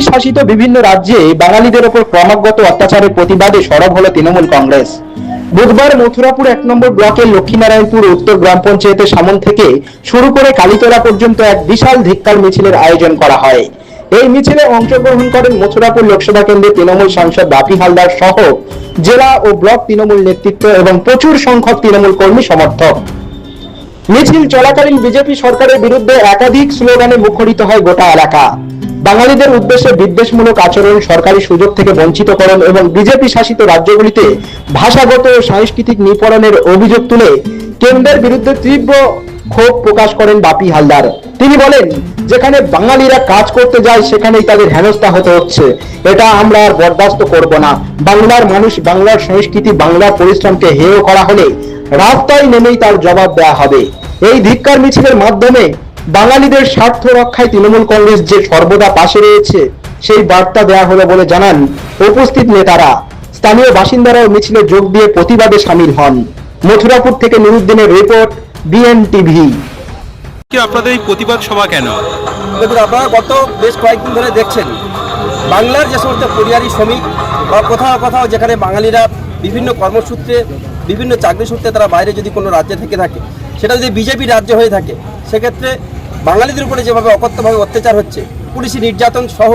BJP শাসিত বিভিন্ন রাজ্যে বাঙালিদের ওপর ক্রমাগত অত্যাচারের প্রতিবাদে সরব হলো তৃণমূল কংগ্রেস। বুধবার মথুরাপুর এক নম্বর ব্লকের লক্ষ্মীনারায়ণপুর উত্তর গ্রাম পঞ্চায়েতের সামন থেকে শুরু করে কালীতলা পর্যন্ত এক বিশাল ধিক্কার মিছিলের আয়োজন করা হয়। এই মিছিলে অংশগ্রহণ করেন মথুরাপুর লোকসভা কেন্দ্রের তৃণমূল সাংসদ বাপি হালদার সহ জেলা ও ব্লক তৃণমূল নেতৃত্ব এবং প্রচুর সংখ্যক তৃণমূল কর্মী সমর্থক। মিছিল চলাকালীন বিজেপি সরকারের বিরুদ্ধে একাধিক স্লোগানে মুখরিত হয় গোটা এলাকা। বাঙালিদের উদ্দেশ্যে বিদ্বেষমূলক আচরণ সরকারি সুযোগ থেকে বঞ্চিতকরণ এবং বিজেপি শাসিত রাজ্যগুলিতে ভাষাগত ও সাংস্কৃতিক নিপরণের অভিযোগ তুলে কেন্দ্রের বিরুদ্ধে তীব্র ক্ষোভ প্রকাশ করেন বাপি হালদার। তিনি বলেন, যেখানে বাঙালিরা কাজ করতে যায়, সেখানেই তাদের হেনস্থা হতে হচ্ছে। এটা আমরা আর বরদাস্ত করব না। বাংলার মানুষ, বাংলার সংস্কৃতি, বাংলার পরিশ্রমকে হেয় করা হলে রাস্তায় নেমেই তার জবাব দেওয়া হবে। এই ধিক্কার মিছিলের মাধ্যমে বাঙালিদের স্বার্থ রক্ষায় তৃণমূল কংগ্রেস যে সর্বদা পাশে রয়েছে সেই বার্তা দেওয়া হলো বলে জানান উপস্থিত নেতারা। স্থানীয় বাসিন্দারাও মিছিলে যোগ দিয়ে প্রতিবাদে সামিল হন। মথুরাপুর থেকে নুরুদ্দিনের রিপোর্ট বিএনটিভি। কি আপনাদের এই প্রতিবাদ সভা কেন? দেখুন আপনারা গত বেশ কয়েকদিন ধরে দেখছেন বাংলার যে সমস্ত পরিযারী শ্রমিক বা কোথাও কোথাও যেখানে বাঙালিরা বিভিন্ন কর্মসূত্রে, বিভিন্ন চাকরি সূত্রে তারা বাইরে যদি কোনো রাজ্যে থেকে থাকে, সেটা যদি বিজেপি রাজ্য হয়ে থাকে, সেক্ষেত্রে বাঙালিদের উপরে যেভাবে অকথ্যভাবে অত্যাচার হচ্ছে, পুলিশি নির্যাতন সহ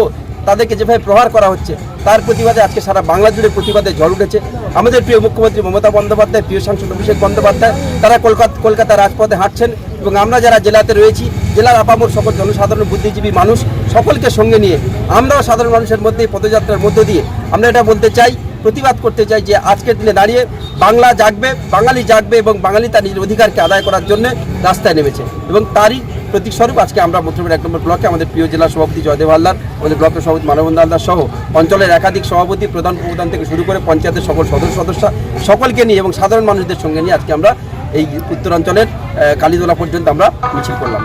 তাদেরকে যেভাবে প্রহার করা হচ্ছে, তার প্রতিবাদে আজকে সারা বাংলা জুড়ে প্রতিবাদে ঝড় উঠেছে। আমাদের প্রিয় মুখ্যমন্ত্রী মমতা বন্দ্যোপাধ্যায়, প্রিয় সাংসদ অভিষেক বন্দ্যোপাধ্যায়, তারা কলকাতা কলকাতা রাজপথে হাঁটছেন এবং আমরা যারা জেলাতে রয়েছি, জেলার আপামর সকল জনসাধারণ, বুদ্ধিজীবী মানুষ, সকলকে সঙ্গে নিয়ে আমরাও সাধারণ মানুষের মধ্যে, পদযাত্রার মধ্য দিয়ে আমরা এটা বলতে চাই প্রতিবাদ করতে চাই যে আজকের দিনে দাঁড়িয়ে বাংলা জাগবে বাঙালি জাগবে এবং বাঙালি তার নিজের অধিকারকে আদায় করার জন্য রাস্তায় নেমেছে। এবং তারই প্রতীকস্বরূপ আজকে আমরা মধ্যমের এক নম্বর ব্লকে আমাদের প্রিয় জেলা সভাপতি জয়দেব হালদার আমাদের ব্লকের সভাপতি মানবন্ধ হালদার সহ অঞ্চলের একাধিক সভাপতি প্রধান প্রধান থেকে শুরু করে পঞ্চায়েতের সকল সদস্য সদস্য সকলকে নিয়ে এবং সাধারণ মানুষদের সঙ্গে নিয়ে আজকে আমরা এই উত্তরাঞ্চলের কালীতলা পর্যন্ত আমরা মিছিল করলাম।